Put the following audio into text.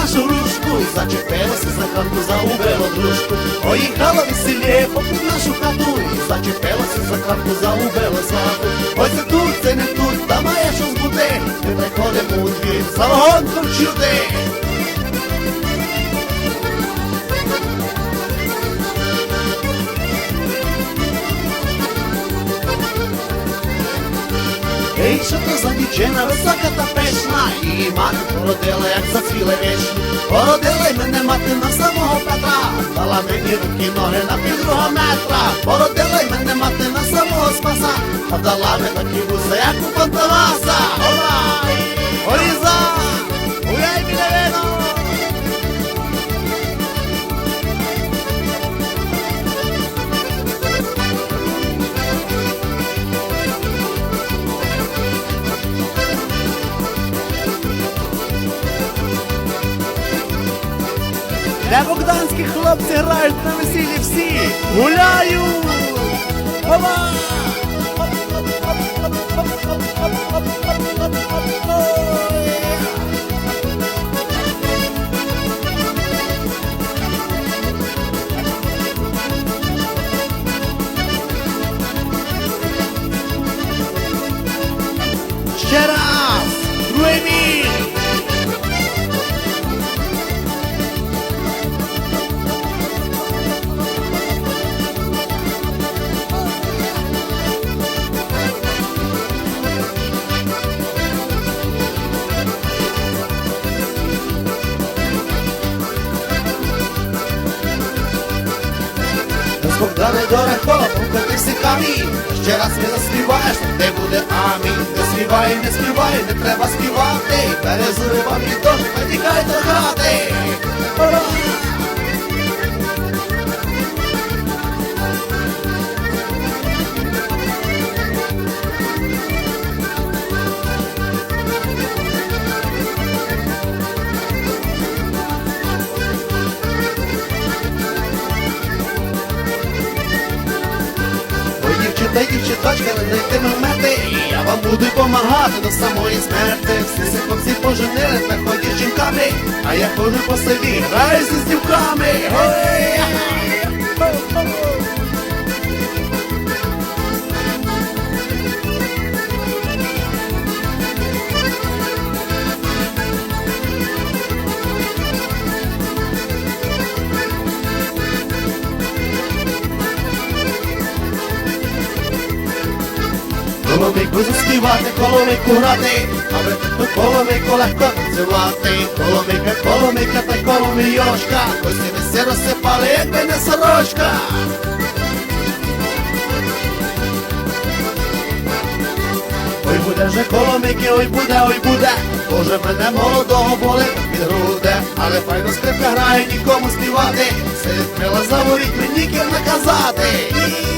našu ručku Izaći penose za kantu za ubelo društvu Oji halovi si lijepo u našu katu Izaći penose za kantu za ubelo slavu Oj se tu, se ne tu, tamo je što zbude Ne prehode o samo on to čude що то за дівчина висока та пишна, і мати породила, як зацвіла вічно. Породила й мене мати на самого Петра, дала мені руки, ноги на півдруга метра. Породила й мене мати на самого Спаса, а дала ми такі вуса, як у Пантаваса. Ова! Оріза! Богданські хлопці грають на весіллі всі гуляють! Ова! Ще раз! Другий Богдане до рехола, ти всі камінь. Ще раз не заспіваєш, де буде амінь. Не співай, не співай, не треба співати. Перезуривав і дощ, витікай до хати. Ура! точка, не дайте мети, я вам буду помагати до самої смерти. Всі ці хлопці поженили, та ходять жінками, а я ходжу по селі, граюся з дівками. Коломийку заспівати, коломийку грати, аби тут коломийку легко танцювати. Коломийка, коломийка та коломийошка, Кості все розсипали, якби не сорочка. Ой буде вже коломийки, ой буде, ой буде, Боже мене молодого болить під груди, але файно скрипка грає, нікому співати, Сидить крила заворіть, мені ким наказати.